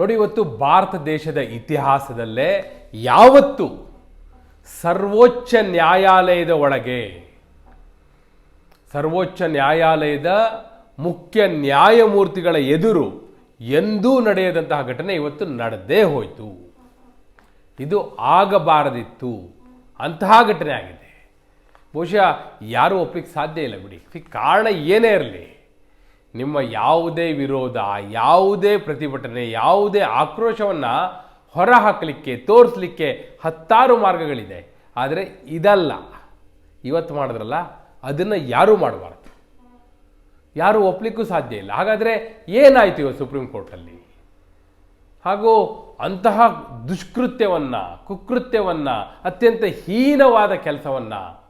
ನೋಡಿ, ಇವತ್ತು ಭಾರತ ದೇಶದ ಇತಿಹಾಸದಲ್ಲೇ ಯಾವತ್ತು ಸರ್ವೋಚ್ಚ ನ್ಯಾಯಾಲಯದ ಒಳಗೆ, ಸರ್ವೋಚ್ಚ ನ್ಯಾಯಾಲಯದ ಮುಖ್ಯ ನ್ಯಾಯಮೂರ್ತಿಗಳ ಎದುರು ಎಂದೂ ನಡೆಯದಂತಹ ಘಟನೆ ಇವತ್ತು ನಡೆದೇ ಹೋಯಿತು. ಇದು ಆಗಬಾರದಿತ್ತು, ಅಂತಹ ಘಟನೆ ಆಗಿದೆ. ಬಹುಶಃ ಯಾರೂ ಒಪ್ಪಿಗೆ ಸಾಧ್ಯ ಇಲ್ಲ ಬಿಡಿ. ಕಾರಣ ಏನೇ ಇರಲಿ ನಿಮ್ಮ ಯಾವುದೇ ವಿರೋಧ, ಯಾವುದೇ ಪ್ರತಿಭಟನೆ, ಯಾವುದೇ ಆಕ್ರೋಶವನ್ನು ಹೊರಹಾಕಲಿಕ್ಕೆ, ತೋರಿಸಲಿಕ್ಕೆ ಹತ್ತಾರು ಮಾರ್ಗಗಳಿದೆ. ಆದರೆ ಇದಲ್ಲ. ಇವತ್ತು ಮಾಡಿದ್ರಲ್ಲ, ಅದನ್ನು ಯಾರೂ ಮಾಡಬಾರ್ದು. ಯಾರೂ ಒಪ್ಪಲಿಕ್ಕೂ ಸಾಧ್ಯ ಇಲ್ಲ. ಹಾಗಾದರೆ ಏನಾಯಿತು ಇವತ್ತು ಸುಪ್ರೀಂ ಕೋರ್ಟಲ್ಲಿ? ಹಾಗೂ ಅಂತಹ ದುಷ್ಕೃತ್ಯವನ್ನು, ಕುಕೃತ್ಯವನ್ನು, ಅತ್ಯಂತ ಹೀನವಾದ ಕೆಲಸವನ್ನು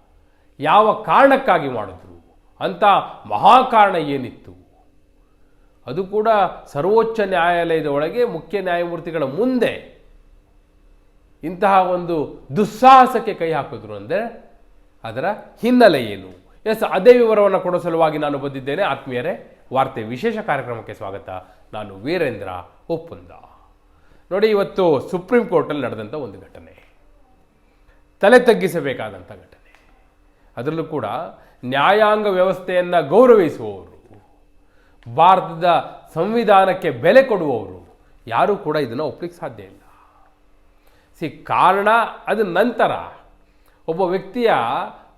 ಯಾವ ಕಾರಣಕ್ಕಾಗಿ ಮಾಡಿದ್ರು? ಅಂತ ಮಹಾಕಾರಣ ಏನಿತ್ತು? ಅದು ಕೂಡ ಸರ್ವೋಚ್ಚ ನ್ಯಾಯಾಲಯದ ಒಳಗೆ ಮುಖ್ಯ ನ್ಯಾಯಮೂರ್ತಿಗಳ ಮುಂದೆ ಇಂತಹ ಒಂದು ದುಸ್ಸಾಹಸಕ್ಕೆ ಕೈ ಹಾಕಿದ್ರು ಅಂದರೆ ಅದರ ಹಿನ್ನೆಲೆ ಏನು? ಎಸ್, ಅದೇ ವಿವರವನ್ನು ಕೊಡೋ ಸಲುವಾಗಿ ನಾನು ಬಂದಿದ್ದೇನೆ. ಆತ್ಮೀಯರೇ, ವಾರ್ತೆ ವಿಶೇಷ ಕಾರ್ಯಕ್ರಮಕ್ಕೆ ಸ್ವಾಗತ. ನಾನು ವೀರೇಂದ್ರ ಒಪ್ಪಂದ. ನೋಡಿ, ಇವತ್ತು ಸುಪ್ರೀಂ ಕೋರ್ಟಲ್ಲಿ ನಡೆದಂಥ ಒಂದು ಘಟನೆ. ತಲೆ ತಗ್ಗಿಸಬೇಕಾದಂಥ ಘಟನೆ. ಅದರಲ್ಲೂ ಕೂಡ ನ್ಯಾಯಾಂಗ ವ್ಯವಸ್ಥೆಯನ್ನು ಗೌರವಿಸುವವರು ಭಾರತದ ಸಂವಿಧಾನಕ್ಕೆ ಬೆಲೆ ಕೊಡುವವರು. ಯಾರೂ ಕೂಡ ಇದನ್ನು ಒಪ್ಪಲಿಕ್ಕೆ ಸಾಧ್ಯ ಇಲ್ಲ. ಸಿ, ಕಾರಣ ಅದು ನಂತರ. ಒಬ್ಬ ವ್ಯಕ್ತಿಯ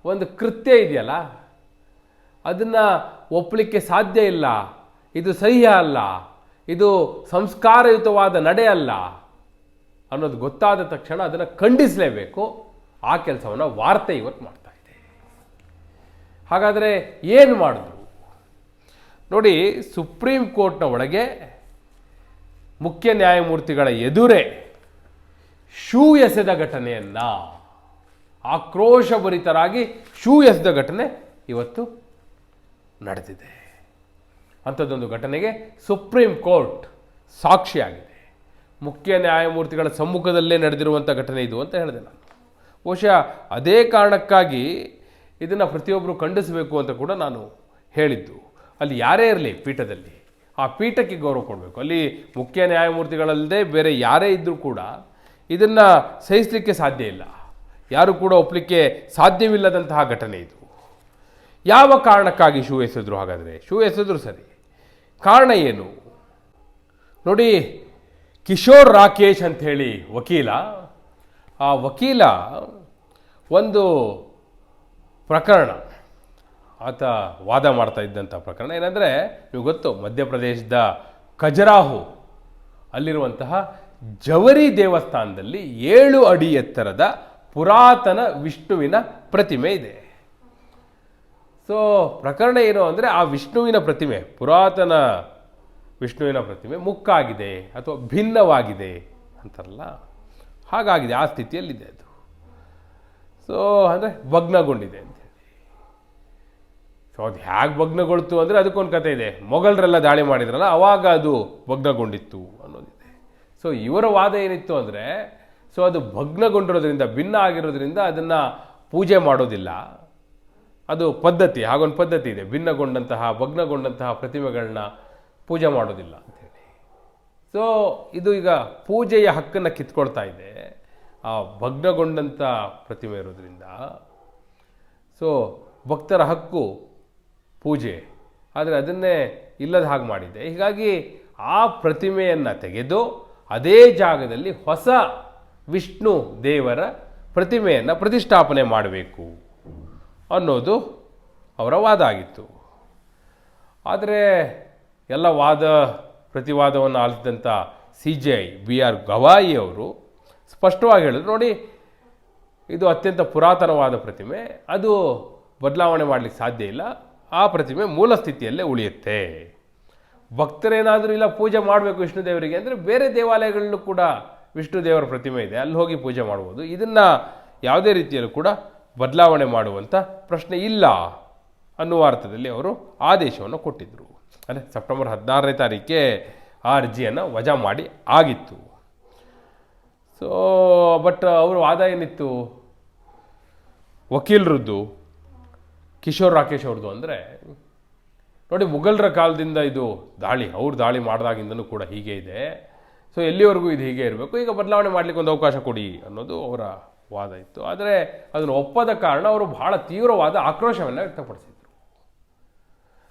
ಒಂದು ಕೃತ್ಯ ಇದೆಯಲ್ಲ, ಅದನ್ನು ಒಪ್ಪಲಿಕ್ಕೆ ಸಾಧ್ಯ ಇಲ್ಲ. ಇದು ಸಹ್ಯ ಅಲ್ಲ. ಇದು ಸಂಸ್ಕಾರಯುತವಾದ ನಡೆ ಅಲ್ಲ ಅನ್ನೋದು ಗೊತ್ತಾದ ತಕ್ಷಣ ಅದನ್ನು ಖಂಡಿಸಲೇಬೇಕು. ಆ ಕೆಲಸವನ್ನು ವಾರ್ತೆ ಇವತ್ತು ಮಾಡ್ತಾ ಇದೆ. ಹಾಗಾದರೆ ಏನು ಮಾಡಿದ್ರು ನೋಡಿ ಸುಪ್ರೀಂ ಕೋರ್ಟ್ನ ಒಳಗೆ ಮುಖ್ಯ ನ್ಯಾಯಮೂರ್ತಿಗಳ ಎದುರೇ ಶೂ ಎಸೆದ ಘಟನೆಯನ್ನು, ಆಕ್ರೋಶಭರಿತರಾಗಿ ಶೂ ಎಸೆದ ಘಟನೆ ಇವತ್ತು ನಡೆದಿದೆ. ಅಂಥದ್ದೊಂದು ಘಟನೆಗೆ ಸುಪ್ರೀಂ ಕೋರ್ಟ್ ಸಾಕ್ಷಿಯಾಗಿದೆ. ಮುಖ್ಯ ನ್ಯಾಯಮೂರ್ತಿಗಳ ಸಮ್ಮುಖದಲ್ಲೇ ನಡೆದಿರುವಂಥ ಘಟನೆ ಇದು ಅಂತ ಹೇಳಿದೆ ನಾನು. ಬಹುಶಃ ಅದೇ ಕಾರಣಕ್ಕಾಗಿ ಇದನ್ನು ಪ್ರತಿಯೊಬ್ಬರು ಖಂಡಿಸಬೇಕು ಅಂತ ಕೂಡ ನಾನು ಹೇಳಿದ್ದು. ಅಲ್ಲಿ ಯಾರೇ ಇರಲಿ ಪೀಠದಲ್ಲಿ, ಆ ಪೀಠಕ್ಕೆ ಗೌರವ ಕೊಡಬೇಕು. ಅಲ್ಲಿ ಮುಖ್ಯ ನ್ಯಾಯಮೂರ್ತಿಗಳಲ್ಲದೆ ಬೇರೆ ಯಾರೇ ಇದ್ದರೂ ಕೂಡ ಇದನ್ನು ಸಹಿಸಲಿಕ್ಕೆ ಸಾಧ್ಯ ಇಲ್ಲ. ಯಾರು ಕೂಡ ಒಪ್ಪಲಿಕ್ಕೆ ಸಾಧ್ಯವಿಲ್ಲದಂತಹ ಘಟನೆ ಇದು. ಯಾವ ಕಾರಣಕ್ಕಾಗಿ ಶೂ ಎಸೆದ್ರು ಹಾಗಾದರೆ? ಶೂ ಎಸೆದ್ರು ಸರಿ. ಕಾರಣ ಏನು? ನೋಡಿ, ಕಿಶೋರ್ ರಾಕೇಶ್ ಅಂಥೇಳಿ ವಕೀಲ, ಆ ವಕೀಲ ಒಂದು ಪ್ರಕರಣ. ಆತ ವಾದ ಮಾಡ್ತಾ ಇದ್ದಂಥ ಪ್ರಕರಣ. ಏನಂದರೆ ನೀವು ಗೊತ್ತು, ಮಧ್ಯಪ್ರದೇಶದ ಖಜರಾಹು ಅಲ್ಲಿರುವಂತಹ ಜವರಿ ದೇವಸ್ಥಾನದಲ್ಲಿ ಏಳು ಅಡಿ ಎತ್ತರದ ಪುರಾತನ ವಿಷ್ಣುವಿನ ಪ್ರತಿಮೆ ಇದೆ. ಸೊ ಪ್ರಕರಣ ಏನು ಅಂದರೆ, ಆ ವಿಷ್ಣುವಿನ ಪ್ರತಿಮೆ, ಪುರಾತನ ವಿಷ್ಣುವಿನ ಪ್ರತಿಮೆ ಮುಕ್ಕಾಗಿದೆ ಅಥವಾ ಭಿನ್ನವಾಗಿದೆ ಅಂತಾರಲ್ಲ? ಹಾಗಾಗಿದೆ, ಆ ಸ್ಥಿತಿಯಲ್ಲಿದೆ ಅದು. ಸೊ ಅಂದರೆ ಭಗ್ನಗೊಂಡಿದೆ ಅಂತೇಳಿ ಸೊ ಅದು ಹೇಗೆ ಭಗ್ನಗೊಳ್ತು ಅಂದರೆ ಅದಕ್ಕೊಂದು ಕತೆ ಇದೆ. ಮೊಘಲರೆಲ್ಲ ದಾಳಿ ಮಾಡಿದ್ರಲ್ಲ, ಅವಾಗ ಅದು ಭಗ್ನಗೊಂಡಿತ್ತು ಅನ್ನೋದಿದೆ. ಸೊ ಇವರ ವಾದ ಏನಿತ್ತು ಅಂದರೆ ಸೊ ಅದು ಭಗ್ನಗೊಂಡಿರೋದ್ರಿಂದ, ಭಿನ್ನ ಆಗಿರೋದ್ರಿಂದ ಅದನ್ನು ಪೂಜೆ ಮಾಡೋದಿಲ್ಲ. ಅದು ಪದ್ಧತಿ, ಹಾಗೊಂದು ಪದ್ಧತಿ ಇದೆ. ಭಿನ್ನಗೊಂಡಂತಹ, ಭಗ್ನಗೊಂಡಂತಹ ಪ್ರತಿಮೆಗಳನ್ನ ಪೂಜೆ ಮಾಡೋದಿಲ್ಲ ಅಂಥೇಳಿ ಸೊ ಇದು ಈಗ ಪೂಜೆಯ ಹಕ್ಕನ್ನು ಕಿತ್ಕೊಳ್ತಾ ಇದೆ. ಆ ಭಗ್ನಗೊಂಡಂಥ ಪ್ರತಿಮೆ ಇರೋದ್ರಿಂದ. ಸೊ ಭಕ್ತರ ಹಕ್ಕು ಪೂಜೆ. ಆದರೆ ಅದನ್ನೇ ಇಲ್ಲದ ಹಾಗೆ ಮಾಡಿದ್ದೆ. ಹೀಗಾಗಿ ಆ ಪ್ರತಿಮೆಯನ್ನು ತೆಗೆದು ಅದೇ ಜಾಗದಲ್ಲಿ ಹೊಸ ವಿಷ್ಣು ದೇವರ ಪ್ರತಿಮೆಯನ್ನು ಪ್ರತಿಷ್ಠಾಪನೆ ಮಾಡಬೇಕು ಅನ್ನೋದು ಅವರ ವಾದ ಆಗಿತ್ತು. ಆದರೆ ಎಲ್ಲ ವಾದ ಪ್ರತಿವಾದವನ್ನು ಆಲಿಸಿದಂಥ C J I, B R Gavai ಅವರು ಸ್ಪಷ್ಟವಾಗಿ ಹೇಳಿದ್ರು, ನೋಡಿ, ಇದು ಅತ್ಯಂತ ಪುರಾತನವಾದ ಪ್ರತಿಮೆ. ಅದು ಬದಲಾವಣೆ ಮಾಡಲಿಕ್ಕೆ ಸಾಧ್ಯ ಇಲ್ಲ. ಆ ಪ್ರತಿಮೆ ಮೂಲ ಸ್ಥಿತಿಯಲ್ಲೇ ಉಳಿಯುತ್ತೆ. ಭಕ್ತರೇನಾದರೂ ಇಲ್ಲ, ಪೂಜೆ ಮಾಡಬೇಕು ವಿಷ್ಣು ದೇವರಿಗೆ ಅಂದರೆ ಬೇರೆ ದೇವಾಲಯಗಳಲ್ಲೂ ಕೂಡ ವಿಷ್ಣು ದೇವರ ಪ್ರತಿಮೆ ಇದೆ. ಅಲ್ಲಿ ಹೋಗಿ ಪೂಜೆ ಮಾಡ್ಬೋದು. ಇದನ್ನು ಯಾವುದೇ ರೀತಿಯಲ್ಲೂ ಕೂಡ ಬದಲಾವಣೆ ಮಾಡುವಂಥ ಪ್ರಶ್ನೆ ಇಲ್ಲ ಅನ್ನುವ ಅರ್ಥದಲ್ಲಿ ಅವರು ಆದೇಶವನ್ನು ಕೊಟ್ಟಿದ್ದರು ಅಂದರೆ ಸೆಪ್ಟೆಂಬರ್ ಹದಿನಾರನೇ ತಾರೀಕೆ ಆ ಅರ್ಜಿಯನ್ನು ವಜಾ ಮಾಡಿ ಆಗಿತ್ತು. ಸೊ ಬಟ್ ಅವರು ವಾದ ಏನಿತ್ತು ವಕೀಲರದ್ದು ಕಿಶೋರ್ ರಾಕೇಶ್ ಅವ್ರದ್ದು ಅಂದರೆ, ನೋಡಿ ಮುಘಲರ ಕಾಲದಿಂದ ಇದು ದಾಳಿ, ಅವ್ರು ದಾಳಿ ಮಾಡಿದಾಗಿಂದನೂ ಕೂಡ ಹೀಗೆ ಇದೆ. ಸೊ ಎಲ್ಲಿವರೆಗೂ ಇದು ಹೀಗೆ ಇರಬೇಕು? ಈಗ ಬದಲಾವಣೆ ಮಾಡಲಿಕ್ಕೆ ಒಂದು ಅವಕಾಶ ಕೊಡಿ ಅನ್ನೋದು ಅವರ ವಾದ ಇತ್ತು. ಆದರೆ ಅದನ್ನು ಒಪ್ಪದ ಕಾರಣ ಅವರು ಬಹಳ ತೀವ್ರವಾದ ಆಕ್ರೋಶವನ್ನು ವ್ಯಕ್ತಪಡಿಸಿದರು.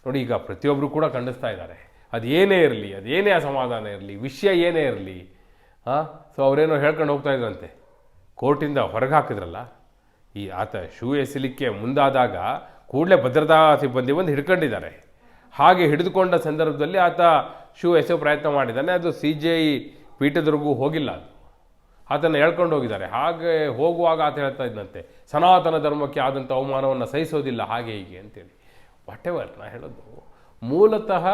ನೋಡಿ, ಈಗ ಪ್ರತಿಯೊಬ್ಬರು ಕೂಡ ಖಂಡಿಸ್ತಾ ಇದ್ದಾರೆ. ಅದೇನೇ ಇರಲಿ ಅದೇನೇ ಅಸಮಾಧಾನ ಇರಲಿ, ವಿಷಯ ಏನೇ ಇರಲಿ ಹಾಂ ಸೊ ಅವರೇನೋ ಹೇಳ್ಕೊಂಡು ಹೋಗ್ತಾ ಇದ್ರಂತೆ. ಕೋರ್ಟಿಂದ ಹೊರಗೆ ಹಾಕಿದ್ರಲ್ಲ, ಈ ಆತ ಶೂ ಎಸಲಿಕ್ಕೆ ಮುಂದಾದಾಗ ಕೂಡಲೇ ಭದ್ರತಾ ಸಿಬ್ಬಂದಿ ಬಂದು ಹಿಡ್ಕೊಂಡಿದ್ದಾರೆ. ಹಾಗೆ ಹಿಡಿದುಕೊಂಡ ಸಂದರ್ಭದಲ್ಲಿ ಆತ ಶೂ ಎಸೆಯೋ ಪ್ರಯತ್ನ ಮಾಡಿದ್ದಾನೆ. ಅದು ಸಿ ಜೆ ಐ ಪೀಠದವರೆಗೂ ಹೋಗಿಲ್ಲ ಅದು. ಆತನ ಹೇಳ್ಕೊಂಡು ಹೋಗಿದ್ದಾರೆ. ಹಾಗೆ ಹೋಗುವಾಗ ಆತ ಹೇಳ್ತಾ ಇದ್ದಂತೆ ಸನಾತನ ಧರ್ಮಕ್ಕೆ ಆದಂಥ ಅವಮಾನವನ್ನು ಸಹಿಸೋದಿಲ್ಲ, ಹಾಗೆ ಹೀಗೆ ಅಂತೇಳಿ. ವಾಟ್ ಎವರ್ ನಾ ಹೇಳೋದು, ಮೂಲತಃ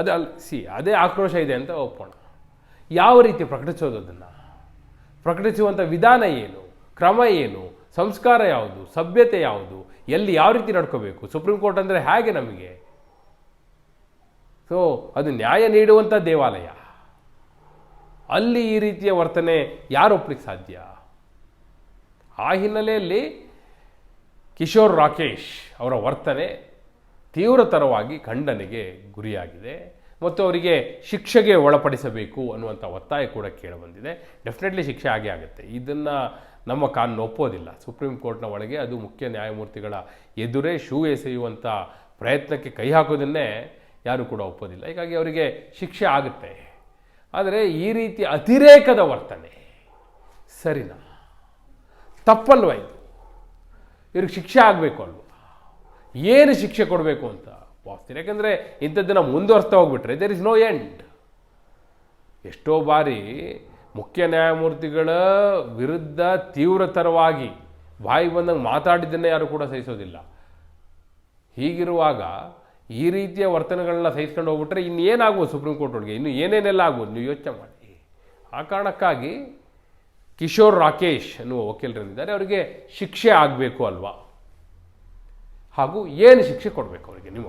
ಅದು ಅಲ್ಲಿ ಸಿ, ಅದೇ ಆಕ್ರೋಶ ಇದೆ ಅಂತ ಒಪ್ಪೋಣ ಯಾವ ರೀತಿ ಪ್ರಕಟಿಸೋದು ಅದನ್ನು? ಪ್ರಕಟಿಸುವಂಥ ವಿಧಾನ ಏನು? ಕ್ರಮ ಏನು? ಸಂಸ್ಕಾರ ಯಾವುದು? ಸಭ್ಯತೆ ಯಾವುದು? ಎಲ್ಲಿ ಯಾವ ರೀತಿ ನಡ್ಕೋಬೇಕು? ಸುಪ್ರೀಂ ಕೋರ್ಟ್ ಅಂದರೆ ಹೇಗೆ ನಮಗೆ? ಸೊ ಅದು ನ್ಯಾಯ ನೀಡುವಂಥ ದೇವಾಲಯ. ಅಲ್ಲಿ ಈ ರೀತಿಯ ವರ್ತನೆ ಯಾರು ಒಪ್ಲಿಕ್ಕೆ ಸಾಧ್ಯ? ಆ ಹಿನ್ನೆಲೆಯಲ್ಲಿ ಕಿಶೋರ್ ರಾಕೇಶ್ ಅವರ ವರ್ತನೆ ತೀವ್ರತರವಾಗಿ ಖಂಡನೆಗೆ ಗುರಿಯಾಗಿದೆ. ಮತ್ತು ಅವರಿಗೆ ಶಿಕ್ಷೆಗೆ ಒಳಪಡಿಸಬೇಕು ಅನ್ನುವಂಥ ಒತ್ತಾಯ ಕೂಡ ಕೇಳಿಬಂದಿದೆ. ಡೆಫಿನೆಟ್ಲಿ ಶಿಕ್ಷೆ ಆಗೇ ಆಗುತ್ತೆ. ಇದನ್ನು ನಮ್ಮ ಕಾನೂನು ಒಪ್ಪೋದಿಲ್ಲ. ಸುಪ್ರೀಂ ಕೋರ್ಟ್ನ ಒಳಗೆ ಅದು ಮುಖ್ಯ ನ್ಯಾಯಮೂರ್ತಿಗಳ ಎದುರೇ ಶೂ ಎಸೆಯುವಂಥ ಪ್ರಯತ್ನಕ್ಕೆ ಕೈ ಹಾಕೋದನ್ನೇ ಯಾರೂ ಕೂಡ ಒಪ್ಪೋದಿಲ್ಲ. ಹೀಗಾಗಿ ಅವರಿಗೆ ಶಿಕ್ಷೆ ಆಗುತ್ತೆ. ಆದರೆ ಈ ರೀತಿ ಅತಿರೇಕದ ವರ್ತನೆ ಸರಿನಾ? ತಪ್ಪಲ್ವ ಇದು? ಇವ್ರಿಗೆ ಶಿಕ್ಷೆ ಆಗಬೇಕು ಅಲ್ವ? ಏನು ಶಿಕ್ಷೆ ಕೊಡಬೇಕು ಅಂತ? ವಾಸ್ತೀನಿ ಯಾಕಂದರೆ ಇಂಥದ್ದನ್ನು ಮುಂದುವರಿಸ್ತಾ ಹೋಗ್ಬಿಟ್ರೆ ದೇರ್ ಇಸ್ ನೋ ಎಂಡ್ ಎಷ್ಟೋ ಬಾರಿ ಮುಖ್ಯ ನ್ಯಾಯಮೂರ್ತಿಗಳ ವಿರುದ್ಧ ತೀವ್ರತರವಾಗಿ ಬಾಯಿ ಬಂದಂಗೆ ಮಾತಾಡಿದ್ದನ್ನೇ ಯಾರು ಕೂಡ ಸಹಿಸೋದಿಲ್ಲ. ಹೀಗಿರುವಾಗ ಈ ರೀತಿಯ ವರ್ತನೆಗಳನ್ನ ಸಹಿಸ್ಕೊಂಡು ಹೋಗ್ಬಿಟ್ರೆ ಇನ್ನೇನಾಗ್ಬೋದು ಸುಪ್ರೀಂ ಕೋರ್ಟ್ ಒಳಗೆ? ಇನ್ನು ಏನೇನೆಲ್ಲ ಆಗ್ಬೋದು ನೀವು ಯೋಚನೆ ಮಾಡಿ. ಆ ಕಾರಣಕ್ಕಾಗಿ ಕಿಶೋರ್ ರಾಕೇಶ್ ಅನ್ನುವ ವಕೀಲರಿದ್ದಾರೆ ಅವರಿಗೆ ಶಿಕ್ಷೆ ಆಗಬೇಕು ಅಲ್ವಾ? ಹಾಗೂ ಏನು ಶಿಕ್ಷೆ ಕೊಡಬೇಕು ಅವರಿಗೆ ನಿಮ್ಮ